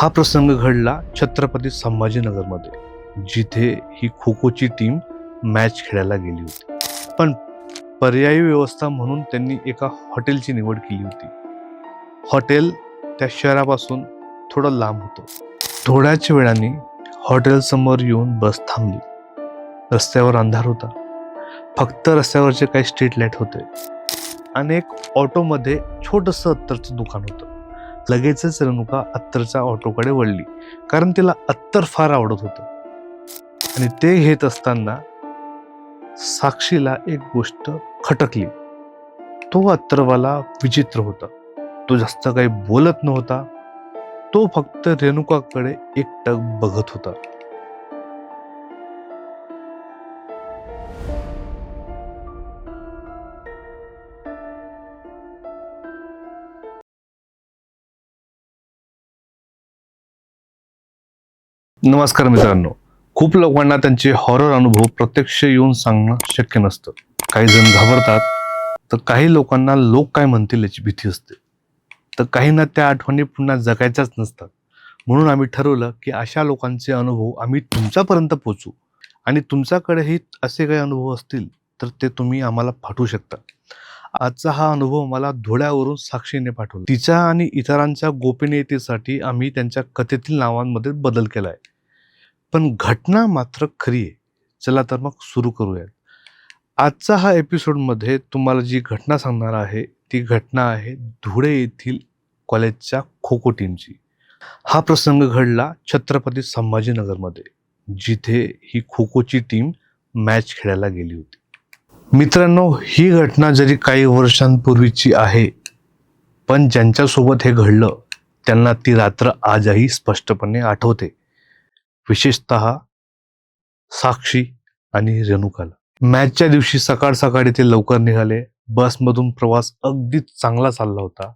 हा प्रसंग घडला छत्रपती संभाजीनगरमध्ये जिथे ही खो खोची टीम मॅच खेळायला गेली होती. पण पर्यायी व्यवस्था म्हणून त्यांनी एका हॉटेलची निवड केली होती. हॉटेल त्या शहरापासून थोडं लांब होतं. थोड्याच वेळाने हॉटेलसमोर येऊन बस थांबली. रस्त्यावर अंधार होता. फक्त रस्त्यावरचे काही स्ट्रीट लाइट होते. आणि एक ऑटोमध्ये छोटंसं अत्तरचं दुकान होतं. लगेचच रेणुका अत्तरच्या ऑटोकडे वळली. कारण तिला अत्तर फार आवडत होतं. आणि ते घेत असताना साक्षीला एक गोष्ट खटकली. तो अत्तरवाला विचित्र होता. तो जास्त काही बोलत नव्हता. तो फक्त रेणुकाकडे एकटक बघत होता. नमस्कार मित्रांनो. खूप लोकांना त्यांचे हॉरर अनुभव प्रत्यक्ष येऊन सांगणं शक्य नसतं. काही जण घाबरतात तर काही लोकांना लोक काय म्हणतील याची भीती असते. तर काहींना त्या आठवणी पुन्हा जगायच्याच नसतात. म्हणून आम्ही ठरवलं की अशा लोकांचे अनुभव आम्ही तुमच्यापर्यंत पोचू आणि तुमच्याकडेही असे काही अनुभव असतील तर ते तुम्ही आम्हाला पाठवू शकता. आजचा हा अनुभव मला धुळ्यावरून साक्षीने पाठवला. तिच्या आणि इतरांच्या गोपनीयतेसाठी आम्ही त्यांच्या कथेतील नावांमध्ये बदल केला आहे पण घटना मात्र खरी आहे. चला तर मग सुरू करूयात. आजचा हा एपिसोडमध्ये तुम्हाला जी घटना सांगणार आहे ती घटना आहे धुळे येथील कॉलेजच्या खो खो टीमची. हा प्रसंग घडला छत्रपती संभाजीनगरमध्ये जिथे ही खो खोची टीम मॅच खेळायला गेली होती. मित्रांनो ही घटना जरी काही वर्षांपूर्वीची आहे पण ज्यांच्यासोबत हे घडलं त्यांना ती रात्र आजही स्पष्टपणे आठवते. विशेषत साक्षी आणि रेणुकाला. मॅचच्या दिवशी सकाळ सकाळी ते लवकर निघाले. बसमधून प्रवास अगदी चांगला चालला होता.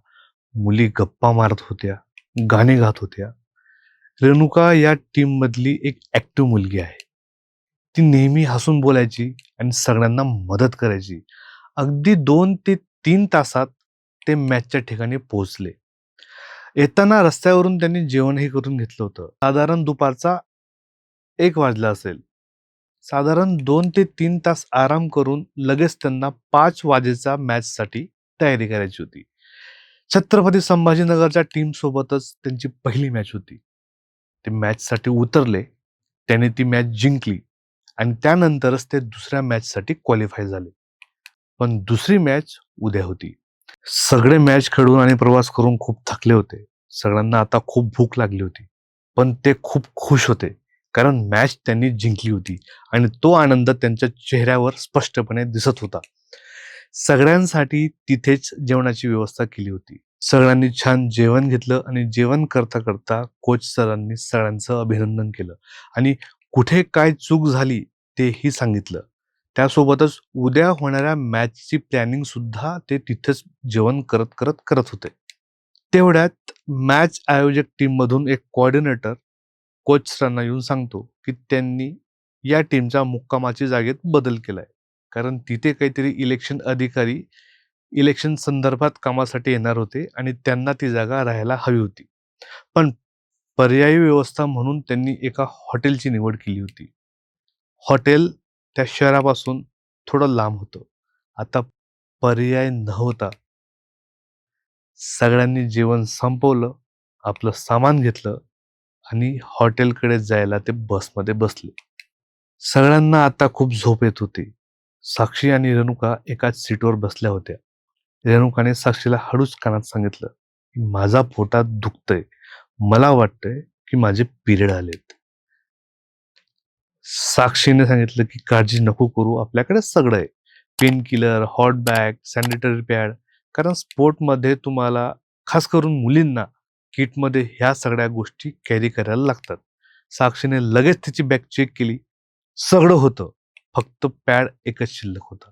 मुली गप्पा मारत होत्या गाणे गात होत्या. रेणुका या टीम मधली एक ऍक्टिव्ह मुलगी आहे. ती नेहमी हसून बोलायची आणि सगळ्यांना मदत करायची. अगदी दोन ते तीन तासात ते मॅचच्या ठिकाणी पोहोचले. येताना रस्त्यावरून त्यांनी जेवणही करून घेतलं होतं. साधारण दुपारचा एक वाजला असेल. साधारण दोन ते तीन तास आराम करून लगेच त्यांना पाच वाजेच्या मॅचसाठी तयारी करायची होती. छत्रपती संभाजीनगरच्या टीम सोबतच त्यांची पहिली मॅच होती. ते मॅचसाठी उतरले त्याने ती मॅच जिंकली आणि त्यानंतरच ते दुसऱ्या मॅचसाठी क्वालिफाय झाले. पण दुसरी मॅच उद्या होती. सगळे मॅच खेळून आणि प्रवास करून खूप थकले होते. सगळ्यांना आता खूप भूक लागली होती. पण ते खूप खुश होते. कारण मॅच त्यांनी जिंकली होती. आणि तो आनंद त्यांच्या चेहऱ्यावर स्पष्टपणे दिसत होता. सगळ्यांसाठी तिथेच जेवणाची व्यवस्था केली होती. सगळ्यांनी छान जेवण घेतलं आणि जेवण करता करता कोच सरांनी सगळ्यांचं अभिनंदन केलं. आणि कुठे काय चूक झाली तेही सांगितलं. त्यासोबतच उद्या होणाऱ्या मॅचची प्लॅनिंग सुद्धा ते तिथेच जेवण करत करत करत होते. तेवढ्यात मॅच आयोजक टीम मधून एक कोऑर्डिनेटर कोच सरांना येऊन सांगतो की त्यांनी या टीमच्या मुक्कामाच्या जागेत बदल केलाय. कारण तिथे काहीतरी इलेक्शन अधिकारी इलेक्शन संदर्भात कामासाठी येणार होते आणि त्यांना ती जागा राहायला हवी होती. पण पर्यायी व्यवस्था म्हणून त्यांनी एका हॉटेलची निवड केली होती. हॉटेल त्या शहरापासून थोडं लांब होतं. आता पर्याय नव्हता. सगळ्यांनी जेवण संपवलं आपलं सामान घेतलं आणि हॉटेलकडे जायला ते बसमध्ये बसले. सगळ्यांना आता खूप झोप येत होती. साक्षी आणि रेणुका एकाच सीटवर बसल्या होत्या. रेणुकाने साक्षीला हळूच कानात सांगितलं की माझा पोटात दुखतंय. मला वाटतंय की माझे पिरियड आलेत. साक्षीने सांगितलं की काळजी नको करू. आपल्याकडे सगळं आहे. Pain killer hot bag sanitary pad. कारण स्पोर्टमध्ये तुम्हाला खास करून मुलींना किटमध्ये ह्या सगळ्या गोष्टी कॅरी करायला लागतात. साक्षीने लगेच तिची बॅग चेक केली. सगळं होतं. फक्त पॅड एकच शिल्लक होता.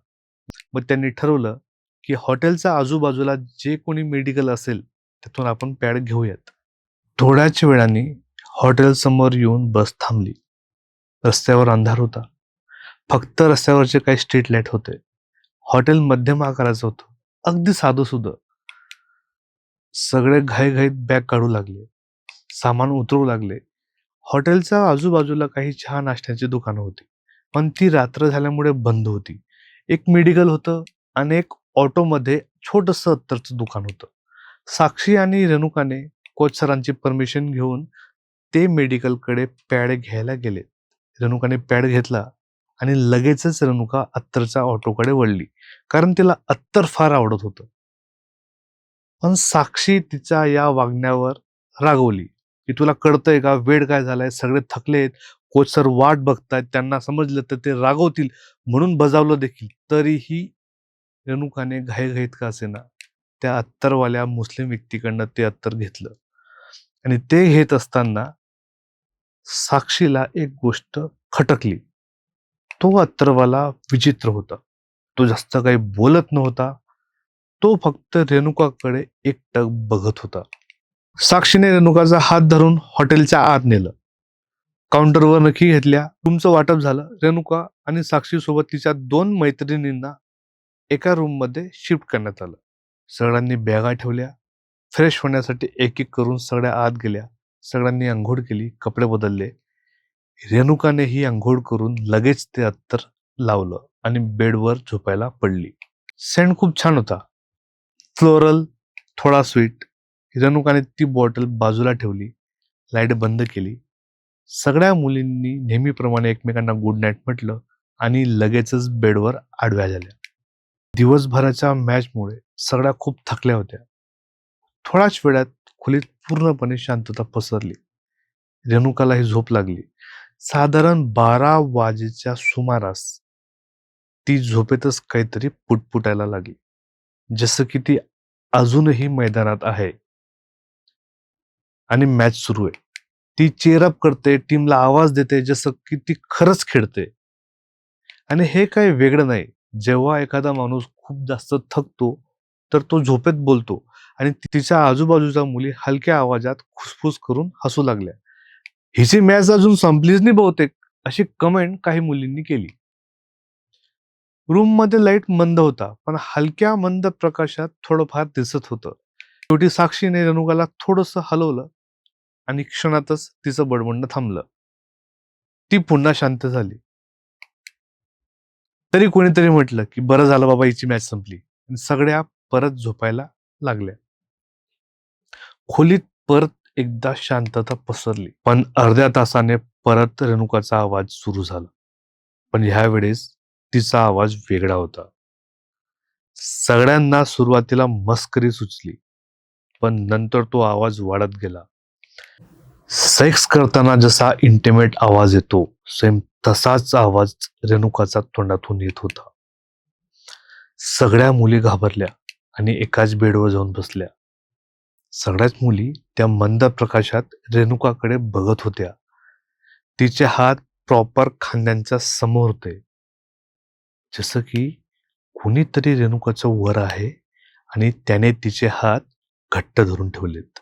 मग त्यांनी ठरवलं की हॉटेलच्या आजूबाजूला जे कोणी मेडिकल असेल तिथून आपण पॅड घेऊयात. थोड्याच वेळाने हॉटेल समोर येऊन बस थांबली. रस्त्यावर अंधार होता. फक्त रस्त्यावरचे काही स्ट्रीट लाइट होते. हॉटेल मध्यम आकाराचं होतं. अगदी साधं सुधं सगळे घाईघाईत बॅग काढू लागले. सामान उतरू लागले. हॉटेलच्या आजूबाजूला काही चहा नाश्त्याची दुकानं होती पण ती रात्र झाल्यामुळे बंद होती. एक मेडिकल होतं आणि एक ऑटोमध्ये छोटस अत्तरचं दुकान होतं. साक्षी आणि रेणुकाने कोच सरांची परमिशन घेऊन ते मेडिकलकडे पॅड घ्यायला गेले. रेणुकाने पॅड घेतला आणि लगेचच रेणुका अत्तरच्या ऑटोकडे वळली कारण तिला अत्तर फार आवडत होतं. पण साक्षी तिच्या या वागण्यावर रागवली की तुला कळतंय का? वेळ काय झालाय? सगळे थकलेत कोच सर वाट बघतायत. त्यांना समजलं तर ते रागवतील. म्हणून बजावलं देखील. तरीही रेणुकाने घाईघाईत का असेना त्या अत्तरवाल्या मुस्लिम व्यक्तीकडनं ते अत्तर घेतलं. आणि ते घेत असताना साक्षीला एक गोष्ट खटकली. तो अत्तरवाला विचित्र होता. तो जास्त काही बोलत नव्हता. तो फक्त रेणुकाकडे एकटक बघत होता. साक्षीने रेणुकाचा हात धरून हॉटेलच्या आत नेलं. काउंटरवर नखी घेतल्या. तुमचं वाटप झालं. रेणुका आणि साक्षी सोबत तिच्या दोन मैत्रिणींना एका रूममध्ये शिफ्ट करण्यात आलं. सगळ्यांनी बॅगा ठेवल्या. फ्रेश होण्यासाठी एक एक करून सगळ्या आत गेल्या. सगळ्यांनी आंघोळ केली. कपडे बदलले. रेणुकाने ही आंघोळ करून लगेच ते अत्तर लावलं आणि बेडवर झोपायला पडली. सेंट खूप छान होता. फ्लोरल थोडा स्वीट. रेणुकाने ती बॉटल बाजूला ठेवली. लाइट बंद केली. सगळ्या मुलींनी नेहमीप्रमाणे एकमेकांना गुड नाईट म्हटलं आणि लगेचच बेडवर आडव्या झाल्या. दिवसभराच्या मॅचमुळे सगळ्या खूप थकल्या होत्या. थोड्याच वेळात खोलीत पूर्णपणे शांतता पसरली. रेणुकालाही झोप लागली. साधारण बारा वाजेच्या सुमारास ती झोपेतच काहीतरी पुटपुटायला लागली. जसं की ती अजूनही मैदानात आहे. आणि मॅच सुरू आहे. ती चेअरअप करते टीमला आवाज देते जसं की ती खरंच खेळते. आणि हे काही वेगळं नाही. जेव्हा एखादा माणूस खूप जास्त थकतो तर तो झोपेत बोलतो. आणि तिच्या आजूबाजूच्या मुली हलक्या आवाजात खुसफुस करून हसू लागल्या. हिची मॅच अजून संपलीच नाही बहुतेक अशी कमेंट काही मुलींनी केली. रूममध्ये लाइट मंद होता पण हलक्या मंद प्रकाशात थोडंफार दिसत होतं. शेवटी साक्षीने रेणुकाला थोडंसं हलवलं आणि क्षणातच तिचं बडबडणं थांबलं. ती पुन्हा शांत झाली. तरी कोणीतरी म्हटलं की बरं झालं बाबा हिची मॅच संपली. आणि सगळ्या परत झोपायला लागल्या. खोलीत परत एकदा शांतता पसरली पण अर्ध्या तासाने परत रेणुकाचा आवाज सुरू झाला. पण ह्या वेळेस तिचा आवाज वेगळा होता. सगळ्यांना सुरुवातीला मस्करी सुचली पण नंतर तो आवाज वाढत गेला. सेक्स करताना जसा इंटिमेट आवाज येतो सेम तसाच आवाज रेणुकाचा तोंडातून येत होता. सगळ्या मुली घाबरल्या आणि एकाच बेडवर जाऊन बसल्या. सगळ्याच मुली त्या मंद प्रकाशात रेणुकाकडे बघत होत्या. तिचे हात प्रॉपर खांद्यांच्या समोर होते. जसं की कुणीतरी रेणुकाचं वर आहे आणि त्याने तिचे हात घट्ट धरून ठेवलेत.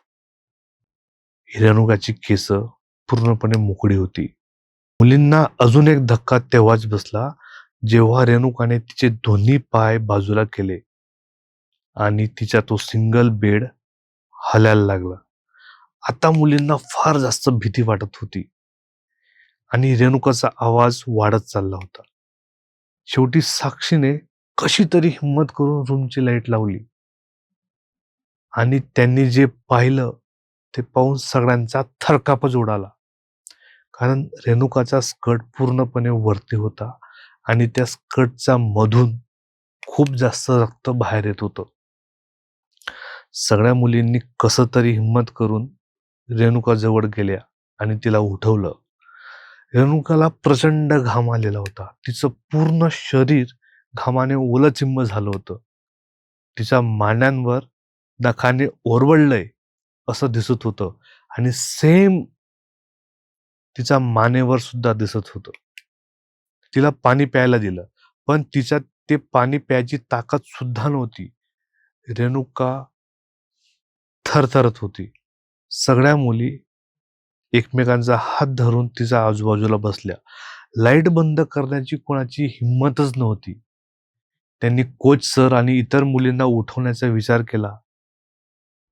रेणुकाची केस पूर्णपणे मोकळी होती. मुलींना अजून एक धक्का तेव्हाच बसला जेव्हा रेणुकाने तिचे दोन्ही पाय बाजूला केले आणि तिचा तो सिंगल बेड हलायला लागला. आता मुलींना फार जास्त भीती वाटत होती आणि रेणुकाचा आवाज वाढत चालला होता. शेवटी साक्षीने कशी तरी हिंमत करून रूमची लाइट लावली. आणि त्यांनी जे पाहिलं ते पाहून सगळ्यांचा थरकापच उडाला कारण रेणुकाचा स्कर्ट पूर्णपणे वरती होता आणि त्या स्कर्टचा मधून खूप जास्त रक्त बाहेर येत होतं. सगळ्या मुलींनी कसं तरी हिंमत करून रेणुका जवळ गेल्या आणि तिला उठवलं. रेणुकाला प्रचंड घाम आलेला होता. तिचं पूर्ण शरीर घामाने ओलचिंब झालं होतं. तिच्या मांड्यांवर नखाने ओरवडलंय असं दिसत होतं आणि सेम तिच्या मानेवर सुद्धा दिसत होतं. तिला पाणी प्यायला दिलं पण तिच्यात ते पाणी प्यायची ताकद सुद्धा नव्हती. रेणुका थरथरत होती. सगळ्या मुली एकमेकांचा हात धरून तिचा आजूबाजूला बसल्या. लाइट बंद करण्याची कोणाची हिंमतच नव्हती. त्यांनी कोच सर आणि इतर मुलींना उठवण्याचा विचार केला.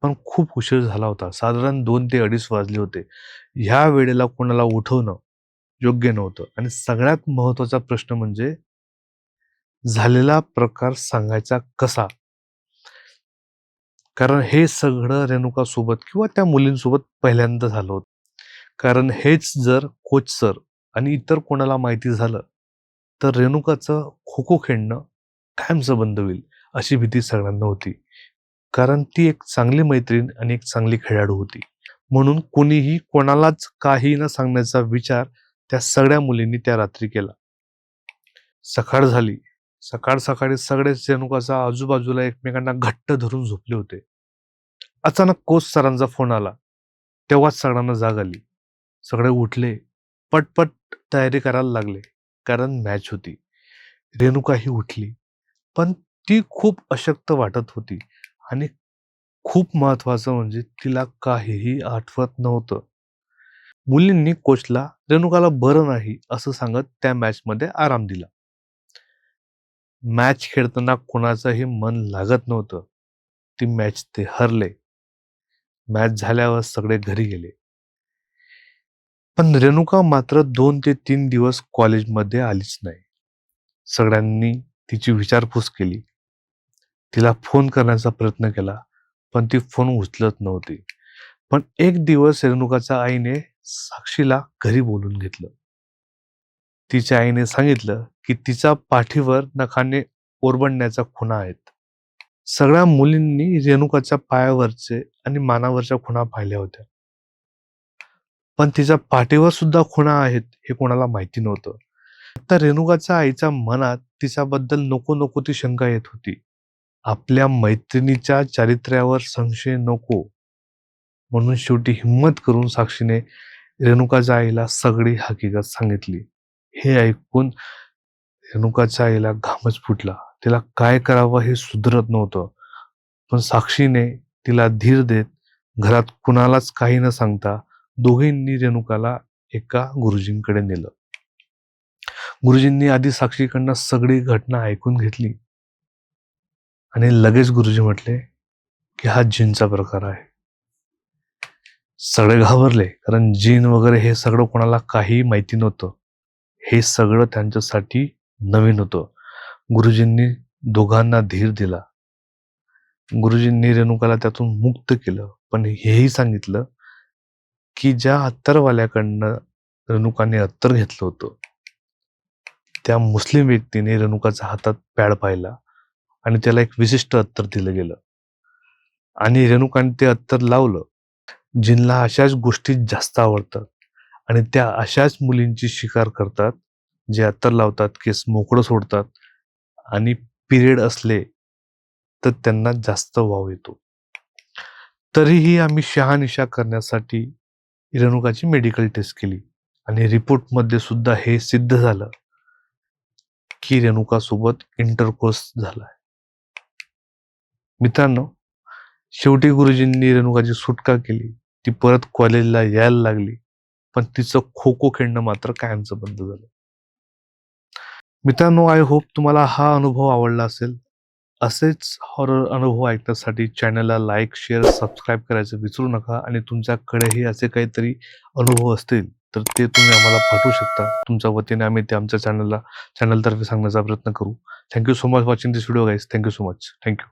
पण खूप उशीर झाला होता. साधारण दोन ते अडीच वाजले होते. ह्या वेळेला कोणाला उठवणं योग्य नव्हतं. आणि सगळ्यात महत्त्वाचा प्रश्न म्हणजे झालेला प्रकार सांगायचा कसा? कारण हे सगळं रेणुका सोबत किंवा त्या मुलींसोबत पहिल्यांदा झालं होतं. कारण हेच जर कोच सर आणि इतर कोणाला माहिती झालं तर रेणुकाचं खो खो खेळणं कायमचं बंद होईल अशी भीती सगळ्यांना होती. कारण ती एक चांगली मैत्रीण आणि एक चांगली खेळाडू होती. म्हणून कोणीही कोणालाच काही न सांगण्याचा विचार त्या सगळ्या मुलींनी त्या रात्री केला. सकाळ झाली. सकाळ सकाळी सगळेच रेणुकाचा आजूबाजूला एकमेकांना घट्ट धरून झोपले होते. अचानक कोच सरांचा फोन आला. तेव्हाच सगळ्यांना जाग आली. सगळे उठले पटपट तयारी करायला लागले कारण मॅच होती. रेणुका ही उठली पण ती खूप अशक्त वाटत होती आणि खूप महत्वाचं म्हणजे तिला काहीही आठवत नव्हतं. मुलींनी कोचला रेणुकाला बरं नाही असं सांगत त्या मॅचमध्ये आराम दिला. मॅच खेळताना कोणाचंही मन लागत नव्हतं. ती मॅच ते हरले. मॅच झाल्यावर सगळे घरी गेले. पण रेणुका मात्र दोन ते तीन दिवस कॉलेजमध्ये आलीच नाही. सगळ्यांनी तिची विचारपूस केली. तिला फोन करण्याचा प्रयत्न केला पण ती फोन उचलत नव्हती. पण एक दिवस रेणुकाच्या आईने साक्षीला घरी बोलून घेतलं. तिच्या आईने सांगितलं की तिचा पाठीवर नखाने ओरबडण्याच्या खुणा आहेत. सगळ्या मुलींनी रेणुकाच्या पायावरचे आणि मानावरच्या खुणा पाहिल्या होत्या. पण तिच्या पाठीवर सुद्धा खुणा आहेत हे कोणाला माहिती नव्हतं. आता रेणुकाच्या आईच्या मनात तिच्याबद्दल नको नको ती शंका येत होती. आपल्या मैत्रिणीच्या चारित्र्यावर संशय नको. म्हणून शेवटी हिंमत करून साक्षीने रेणुकाच्या आईला सगळी हकीकत सांगितली. हे ऐकून रेणुकाच्या आईला घामच फुटला. तिला काय करावं हे सुधरत नव्हतं. पण साक्षीने तिला धीर देत घरात कुणालाच काही न सांगता दोघींनी रेणुकाला एका गुरुजींकडे नेलं. गुरुजींनी आधी साक्षीकडनं सगळी घटना ऐकून घेतली. आणि लगेच गुरुजी म्हटले की हा जिनचा प्रकार आहे. सगळे घाबरले कारण जिन वगैरे हे सगळं कोणाला काही माहिती नव्हतं. हे सगळं त्यांच्यासाठी नवीन होतं. गुरुजींनी दोघांना धीर दिला. गुरुजींनी रेणुकाला त्यातून मुक्त केलं. पण हेही सांगितलं की ज्या अत्तरवाल्याकडनं रेणुकाने अत्तर घेतलं होतं त्या मुस्लिम व्यक्तीने रेणुकाच्या हातात पॅड पाहिला आणि त्याला एक विशिष्ट अत्तर दिलं गेलं. आणि रेणुकाने ते अत्तर लावलं. जिनला अशाच गोष्टी जास्त आवडतात आणि त्या अशाच मुलींची शिकार करतात जे अत्तर लावतात केस मोकळं सोडतात आणि पिरियड असले तर त्यांना जास्त वाव येतो. तरीही आम्ही शहानिशा करण्यासाठी रेणुकाची मेडिकल टेस्ट केली. आणि रिपोर्टमध्ये सुद्धा हे सिद्ध झालं की रेणुकासोबत इंटरकोर्स झाला मित्रांनो शेवटी गुरुजींनी रेणुकाची सुटका केली. ती परत कॉलेजला यायला लागली. पण तिचं खो खो खेळणं मात्र कायमचं बंद झालं. मित्रांनो आय होप तुम्हाला हा अनुभव आवडला असेल. असेच हॉरर अनुभव ऐकण्यासाठी चॅनलला लाईक शेअर सबस्क्राईब करायचं विसरू नका आणि तुमच्याकडेही असे काहीतरी अनुभव असतील तर ते तुम्ही आम्हाला पाठवू शकता. तुमच्या वतीने आम्ही ते आमच्या चॅनलला चॅनलतर्फे सांगण्याचा प्रयत्न करू. Thank you so much watching this video guys thank you so much thank you